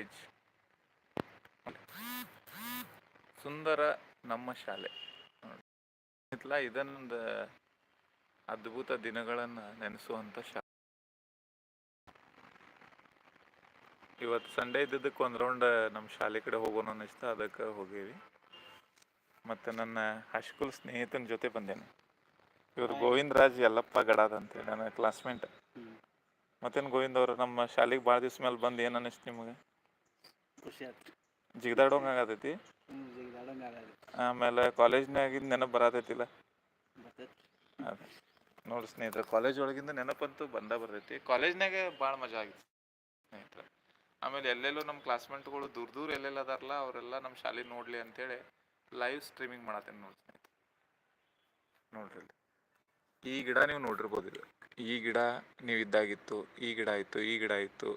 College. ಸುಂದರ ನಮ್ಮ ಶಾಲೆ. ಇತ್ಲ ಇದೊಂದು ಅದ್ಭುತ ದಿನಗಳನ್ನು ನೆನೆಸುವಂತ ಶಾಲೆ. ಇವತ್ತು ಸಂಡೇ ಇದ್ದಿದ್ದಕ್ಕೆ ಒಂದು ರೌಂಡ್ ನಮ್ಮ ಶಾಲೆ ಕಡೆ ಹೋಗೋಣ ಅನ್ನಿಸ್ತು ಅದಕ್ಕೆ ಹೋಗೀವಿ. ಮತ್ತೆ ನನ್ನ ಹೈಸ್ಕೂಲ್ ಸ್ನೇಹಿತನ ಜೊತೆ ಬಂದೇನೆ. ಇವರು ಗೋವಿಂದ ರಾಜ್ ಯಲ್ಲಪ್ಪ ಗಡಾದ್ ಅಂತೇಳಿ ನನ್ನ ಕ್ಲಾಸ್ಮೇಟ್ ಮತ್ತೇನು ಗೋವಿಂದ ಅವರು ನಮ್ಮ ಶಾಲೆಗೆ ಭಾಳ ದಿವ್ಸ ಮೇಲೆ ಬಂದು ಏನು ಅನ್ನಿಸ್ತು ನಿಮಗೆ? ಖುಷಿ ಆಯ್ತು. ಜಿಗದಾಡೋಂಗ್ ಆಗತೈತಿ? ಆಮೇಲೆ ಕಾಲೇಜ್ನಾಗಿಂದ ನೆನಪು ಬರತೈತಿಲ್ಲ? ಬರ್ತೈತಿ. ಅದೇ. ನೋಡಿ ಸ್ನೇಹಿತರೆ ಕಾಲೇಜ್ ಒಳಗಿಂದ ನೆನಪಂತೂ ಬಂದ ಬರ್ತೈತಿ. ಕಾಲೇಜ್ನಾಗೆ ಭಾಳ ಮಜಾ ಆಗಿತ್ತು ಸ್ನೇಹಿತರೆ. ಆಮೇಲೆ ಎಲ್ಲೆಲ್ಲೋ ನಮ್ಮ ಕ್ಲಾಸ್ಮೇಟ್ಗಳು ದೂರ ದೂರ ಎಲ್ಲೆಲ್ಲ ಅದಾರಲ್ಲ ಅವರೆಲ್ಲ ನಮ್ಮ ಶಾಲೆ ನೋಡಲಿ ಅಂತೇಳಿ ಲೈವ್ ಸ್ಟ್ರೀಮಿಂಗ್ ಮಾಡತ್ತೇನೆ ನೋಡಿ ಸ್ನೇಹಿತರೆ. ನೋಡ್ರಿ ಈ ಗಿಡ ನೀವು ನೋಡಿರ್ಬೋದು ಈ ಗಿಡ ನೀವು ಇದ್ದಾಗಿತ್ತು ಈ ಗಿಡ ಇತ್ತು ಈ ಗಿಡ ಇತ್ತು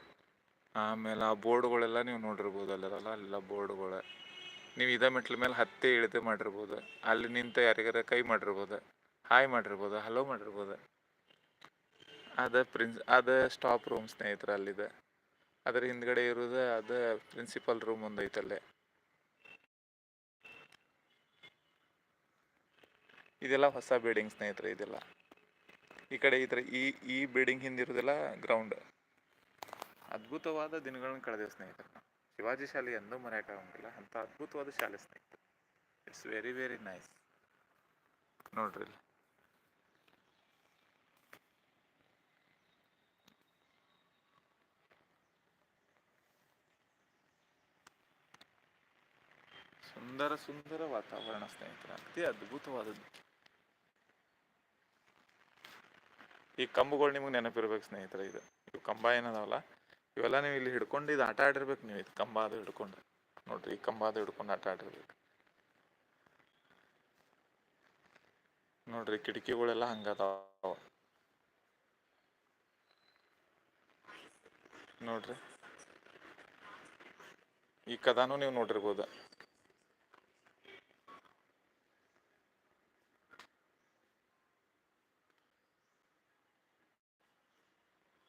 ಆಮೇಲೆ ಆ ಬೋರ್ಡ್ಗಳೆಲ್ಲ ನೀವು ನೋಡಿರ್ಬೋದು ಅಲ್ಲಿರಲ್ಲ ಅಲ್ಲೆಲ್ಲ ಬೋರ್ಡ್ಗಳು. ನೀವು ಇದೇ ಮೆಟ್ಲ ಮೇಲೆ ಹತ್ತಿ ಇಳಿದು ಮಾಡಿರ್ಬೋದು. ಅಲ್ಲಿ ನಿಂತ ಯಾರಿಗಾರ ಕೈ ಮಾಡಿರ್ಬೋದು. ಹಾಯ್ ಮಾಡಿರ್ಬೋದು, ಹಲೋ ಮಾಡಿರ್ಬೋದು. ಅದ ಪ್ರಿನ್ಸ್, ಅದ ಸ್ಟಾಪ್ ರೂಮ್ ಸ್ನೇಹಿತರ ಅಲ್ಲಿದೆ. ಅದ್ರ ಹಿಂದ್ಗಡೆ ಇರೋದು ಅದ ಪ್ರಿನ್ಸಿಪಲ್ ರೂಮ್ ಒಂದೈತೆ ಅಲ್ಲೇ. ಇದೆಲ್ಲ ಹೊಸ ಬಿಲ್ಡಿಂಗ್ ಸ್ನೇಹಿತರೆ, ಇದೆಲ್ಲ. ಈ ಕಡೆ ಈ ಈ ಈ ಬಿಲ್ಡಿಂಗ್ ಹಿಂದಿರೋದೆಲ್ಲ ಗ್ರೌಂಡ್ ಅದ್ಭುತವಾದ ದಿನಗಳನ್ನ ಕಳೆದ ಸ್ನೇಹಿತರೆ. ಶಿವಾಜಿ ಶಾಲೆ ಎಂದೂ ಮರೆಯೋಕ್ಕಾಗಂಗಿಲ್ಲ ಅಂಥ ಅದ್ಭುತವಾದ ಶಾಲೆ ಸ್ನೇಹಿತರು. ಇಟ್ಸ್ ವೆರಿ ವೆರಿ ನೈಸ್ ನೋಡ್ರಿ ಸುಂದರ ಸುಂದರ ವಾತಾವರಣ ಸ್ನೇಹಿತರೆ. ಅತಿ ಅದ್ಭುತವಾದದ್ದು. ಈ ಕಂಬಗಳು ನಿಮಗೆ ನೆನಪಿರ್ಬೇಕು ಸ್ನೇಹಿತರೆ ಇದು. ಇವು ಕಂಬ ಏನದಾವಲ್ಲ? ಇವೆಲ್ಲ ನೀವು ಇಲ್ಲಿ ಹಿಡ್ಕೊಂಡು ಇದು ಆಟ ಆಡಿರ್ಬೇಕು ನೀವು, ಇದು ಕಂಬ ಅದು ಹಿಡ್ಕೊಂಡು. ನೋಡ್ರಿ, ಈ ಕಂಬ ಅದು ಹಿಡ್ಕೊಂಡು ಆಟ ಆಡಿರ್ಬೇಕು. ನೋಡ್ರಿ, ಕಿಟಕಿಗಳೆಲ್ಲ ಹಂಗದಾವ. ನೋಡ್ರಿ. ಈ ಕದಾನು ನೀವು ನೋಡಿರ್ಬೋದು.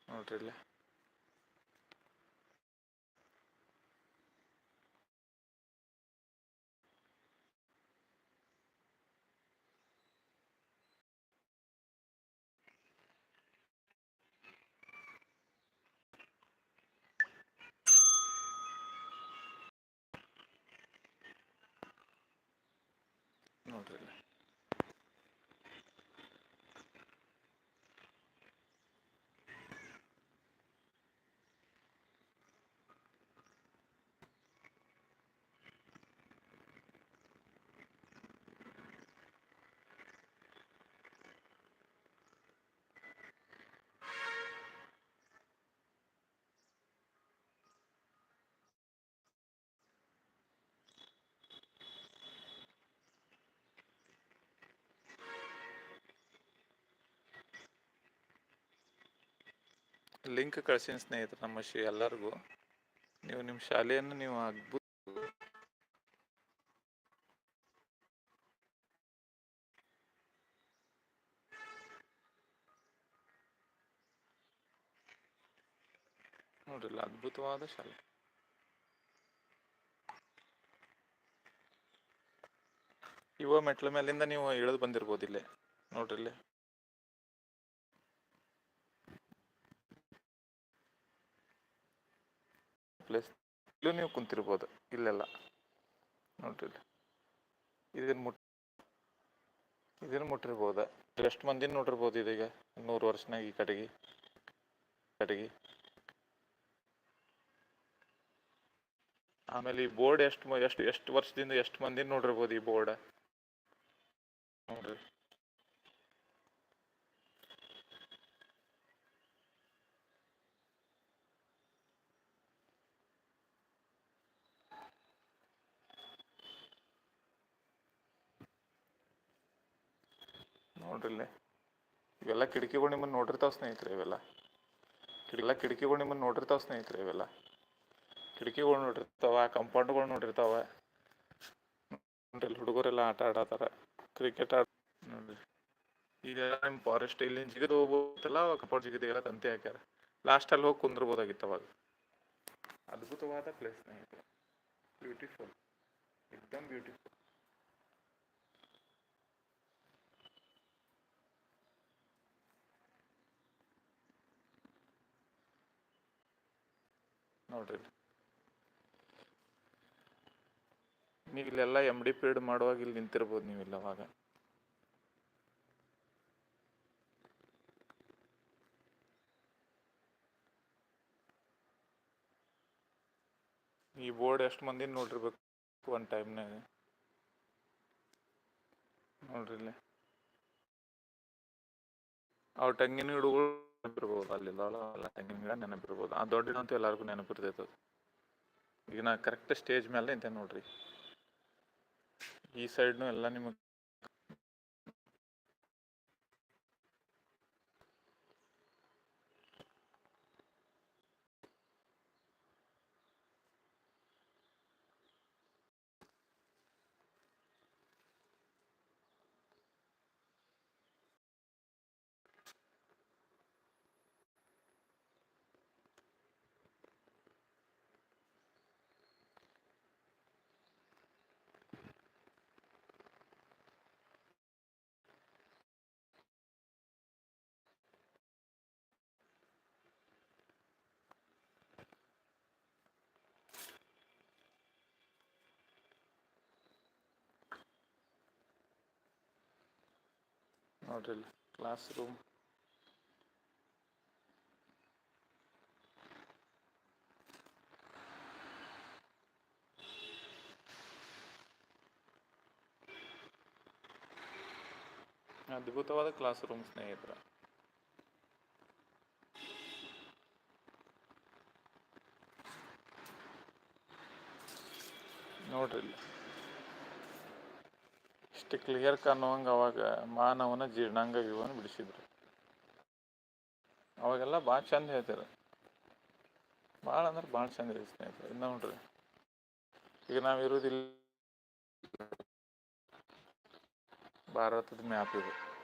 ನೋಡ್ರಿ ಇಲ್ಲಿ ನೋಡ್ರಿ ಇಲ್ಲಿ ಲಿಂಕ್ ಕಳ್ಸೀನಿ ಸ್ನೇಹಿತರೆ, ನಮ್ಮ ಶಿ, ಎಲ್ಲರಿಗೂ. ನೀವು ನಿಮ್ಮ ಶಾಲೆಯನ್ನು ನೀವು ಅದ್ಭುತ ನೋಡ್ರಿಲ್ಲ, ಅದ್ಭುತವಾದ ಶಾಲೆ. ಇವ ಮೆಟ್ಲ ಮೇಲಿಂದ ನೀವು ಇಳಿದು ಬಂದಿರ್ಬೋದು ಇಲ್ಲೇ. ನೋಡ್ರಿ ಇಲ್ಲೇ ಪ್ಲೇಸ್ ಇಲ್ಲೂ ನೀವು ಕುಂತಿರ್ಬೋದು, ಇಲ್ಲೆಲ್ಲ. ನೋಡ್ರಿ ಇದನ್ನು ಮುಟ್ ಇದನ್ನ ಮುಟ್ಟಿರ್ಬೋದ? ಎಷ್ಟು ಮಂದಿನ ನೋಡಿರ್ಬೋದು ಇದೀಗ? ನೂರು ವರ್ಷನಾಗ ಈ ಕಡೆಗೆ ಕಡೆಗೆ. ಆಮೇಲೆ ಈ ಬೋರ್ಡ್ ಎಷ್ಟು ಎಷ್ಟು ಎಷ್ಟು ವರ್ಷದಿಂದ ಎಷ್ಟು ಮಂದಿನ ನೋಡಿರ್ಬೋದು ಈ ಬೋರ್ಡ್? ನೋಡ್ರಿ. ನೋಡ್ರಿ ಇಲ್ಲಿ. ಇವೆಲ್ಲ ಕಿಟಕಿಗಳು ನಿಮ್ಮನ್ನು ನೋಡಿರ್ತಾವ ಸ್ನೇಹಿತರೆ ಇವೆಲ್ಲ. ಎಲ್ಲ ಕಿಟಕಿಗಳು ನಿಮ್ಮನ್ನು ನೋಡಿರ್ತಾವ ಸ್ನೇಹಿತರೆ ಇವೆಲ್ಲ. ಕಿಟಕಿಗಳು ನೋಡಿರ್ತಾವ ಕಂಪೌಂಡ್ಗಳು ನೋಡಿರ್ತಾವ. ನೋಡ್ರಿ ಹುಡುಗರೆಲ್ಲ ಆಟ ಆಡತ್ತಾರ ಕ್ರಿಕೆಟ್ ಆಡ, ನೋಡ್ರಿ. ಈಗ ನಿಮ್ಮ ಫಾರೆಸ್ಟ್ ಇಲ್ಲಿ ಜಿಗಿದು ಹೋಗ್ಬೋದಲ್ಲ ಕಂಪೌಂಡ್ ಜಿಗಿದೆಲ್ಲ ತಂತಿ ಹಾಕ್ಯಾರ. ಲಾಸ್ಟ್ ಅಲ್ಲಿ ಹೋಗಿ ಕುಂದ್ರಬೋದಾಗಿತ್ತು ಅವಾಗ. ಅದ್ಭುತವಾದ ಪ್ಲೇಸ್ ಸ್ನೇಹಿತರೆ. ಬ್ಯೂಟಿಫುಲ್ ಎಕ್ದಮ್ ಬ್ಯೂಟಿಫುಲ್ ನೋಡ್ರಿ. ನೀವು ಇಲ್ಲೆಲ್ಲ ಎಂ ಡಿ ಪೀರಿಯಡ್ ಮಾಡುವಾಗ ಇಲ್ಲಿ ನಿಂತಿರ್ಬೋದು ನೀವು ಇಲ್ಲಿ ಅವಾಗ. ಈ ಬೋರ್ಡ್ ಎಷ್ಟು ಮಂದಿ ನೋಡಿರ್ಬೇಕು ಒಂದು ಟೈಮ್ನಾಗ ನೋಡ್ರಿ ಇಲ್ಲಿ. ಅವು ಗಿಡಗಳು ನೆನಪಿರ್ಬೋದು ಅಲ್ಲಿ ಅಲ್ಲ ಗಿಡ ನೆನಪಿರ್ಬೋದು. ಆ ದೊಡ್ಡ ಗಿಡ ಅಂತೂ ಎಲ್ಲರಿಗೂ ನೆನಪಿರ್ತೈತೆ ಈಗ ನಾ ಕರೆಕ್ಟ್ ಸ್ಟೇಜ್ ಮೇಲೆ ನಿಂತೆ ನೋಡ್ರಿ. ಈ ಸೈಡ್ನು ಎಲ್ಲ ನಿಮಗೆ ನೋಡ್ರಿ ಕ್ಲಾಸ್ ರೂಮ್ ಅದ್ಭುತವಾದ ಕ್ಲಾಸ್ ರೂಮ್ ಸ್ನೇಹಿತರ. ನೋಡ್ರಿ ಇಷ್ಟು ಕ್ಲಿಯರ್ ಕಾಣುವಂಗೆ ಅವಾಗ ಮಾನವನ ಜೀರ್ಣಾಂಗ ಇವನ್ನ ಬಿಡಿಸಿದ್ರು. ಅವಾಗೆಲ್ಲ ಭಾಳ ಚಂದ ಹೇಳ್ತಾರೆ. ಭಾಳ ಅಂದ್ರೆ ಭಾಳ ಚಂದ ಇದೆ ಸ್ನೇಹಿತರೆ. ನೋಡ್ರಿ. ಈಗ ನಾವು ಇರೋದಿಲ್ಲ. ಭಾರತದ ಮ್ಯಾಪ್ ಇದು.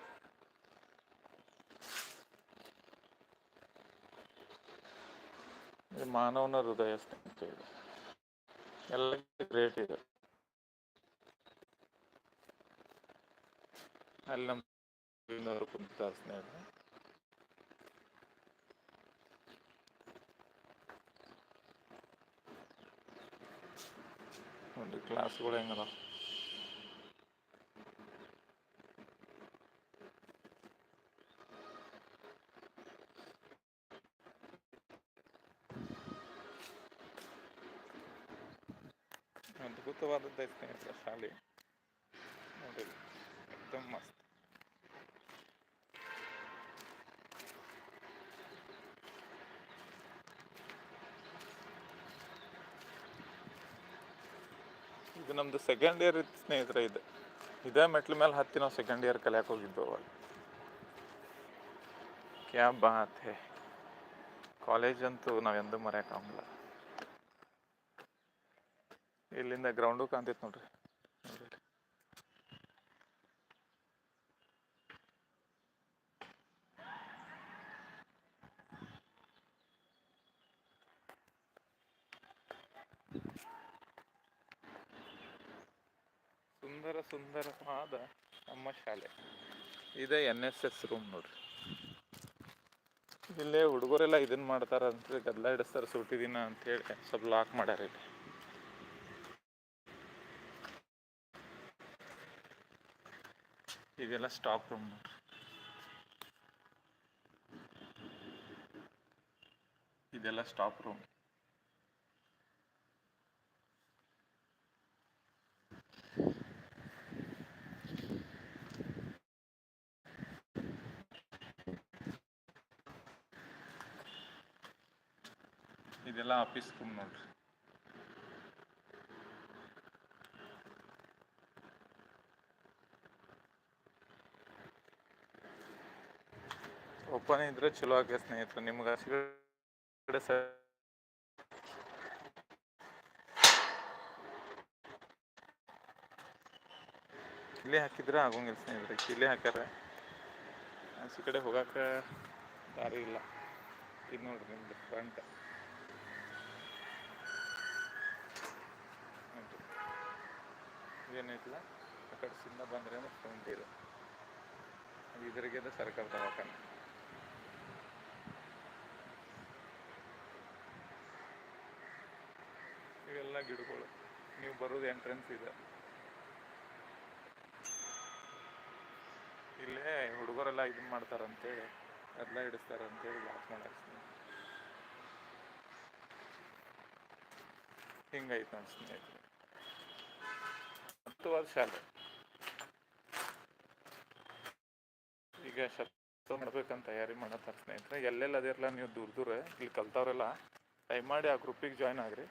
ಮಾನವನ ಹೃದಯ ಸ್ನೇಹಿತ ಇದು ಎಲ್ಲ ಗ್ರೇಟ್ ಇದೆ. ಅಲ್ಲಿ ನಮ್ಮ ಅವರು ಕುಂತಿದ್ದಾರೆ ಸ್ನೇಹಿತರೆ ನೋಡಿ ಕ್ಲಾಸ್ಗಳು ಹೆಂಗದ ಅದ್ಭುತವಾದದ್ದು ಸ್ನೇಹಿತರೆ ಶಾಲೆ ನೋಡಿ ಇದು ನಮ್ದು ಸೆಕೆಂಡ್ ಇಯರ್ ಇತ್ತು ಸ್ನೇಹಿತರೆ ಇದು. ಇದೇ ಮೆಟ್ಲ ಮೇಲೆ ಹತ್ತಿ ನಾವು ಸೆಕೆಂಡ್ ಇಯರ್ ಕಲಿಯಕ್ಕೆ ಹೋಗಿದ್ದು ಅವಾಗ. ಕ್ಯಾ ಬಾತ್ ಹೇ. ಕಾಲೇಜ್ ಅಂತೂ ನಾವೆಂದೂ ಮರೆಯೋಕ್ಕಾಗಲ್ಲ ಇಲ್ಲಿಂದ ಗ್ರೌಂಡು ಕಾಣ್ತೈತೆ ನೋಡ್ರಿ ನೋಡ್ರಿ. ಸುಂದರ ಸುಂದರವಾದ ನಮ್ಮ ಶಾಲೆ. ಇದೆ ಎನ್ ಎಸ್ ಎಸ್ ರೂಮ್ ನೋಡ್ರಿ. ಇಲ್ಲೇ ಹುಡುಗರೆಲ್ಲ ಇದನ್ನ ಮಾಡ್ತಾರ ಅಂತ ಗದ್ದಲ ಹಿಡಿಸ್ತಾರ ಸೂಟಿ ದಿನ ಅಂತೇಳಿ ಸ್ವಲ್ಪ ಲಾಕ್ ಮಾಡ್ಯಾರ ಇಲ್ಲಿ. ಇದೆಲ್ಲ ಸ್ಟಾಕ್ ರೂಮ್ ನೋಡ್ರಿ. ಇದೆಲ್ಲ ಸ್ಟಾಪ್ ರೂಮ್ ಇದೆಲ್ಲ ಆಫೀಸ್ ರೂಮ್ ನೋಡ್ರಿ. ಓಪನ್ ಇದ್ರೆ ಚಲೋ ಆಗ ಸ್ನೇಹಿತರೆ, ನಿಮ್ಗೆ ಸಿಗಡೆ ಕಡೆ ಸ ಇಲ್ಲಿ ಹಾಕಿದ್ರೆ ಆಗೋಂಗಿಲ್ಲ ಸ್ನೇಹಿತರೆ, ಇಲ್ಲಿ ಹಾಕ್ಯಾರ. ಆಚೆ ಕಡೆ ಹೋಗಕ್ಕೆ ದಾರಿ ಇಲ್ಲ. ಇದು ನೋಡ್ರಿ ನಿಮ್ದು ಫ್ರಂಟ್ ಏನೈತಿಲ್ಲ ಆ ಕಡೆ ಸಿಂದ ಬಂದ್ರೆ ಫ್ರಂಟ್ ಇದು. ಇದ್ರಿಗೆ ಸರ್ಕಾರ ದವಾಖಾನೆ ಇವೆಲ್ಲ ಗಿಡಗಳು. ನೀವು ಬರೋದು ಎಂಟ್ರೆನ್ಸ್ ಇದೆ. ಇಲ್ಲೇ ಹುಡುಗರೆಲ್ಲ ಇದನ್ನ ಮಾಡ್ತಾರಂತೇಳಿ ಎಲ್ಲ ಹಿಡಿಸ್ತಾರಂತೇಳಿ ಲಾಕ್ ಮಾಡಿಸ್ತೀನಿ ಹಿಂಗೈತೆ ನಮ್ಮ ಸ್ನೇಹಿತರು ವರ್ಷ ಅಲ್ಲ ಈಗ ಶಬ್ದ ಮಾಡ್ಬೇಕಂತ ತಯಾರಿ ಮಾಡತ್ತಾರ ಸ್ನೇಹಿತರೆ ಎಲ್ಲೆಲ್ಲ ಅದಿರಲ್ಲ ನೀವು ದೂರ ದೂರ ಇಲ್ಲಿ ಕಲ್ತವ್ರೆಲ್ಲ, ದಯಮಾಡಿ ಆ ಗ್ರೂಪಿಗೆ ಜಾಯ್ನ್ ಆಗ್ರಿ.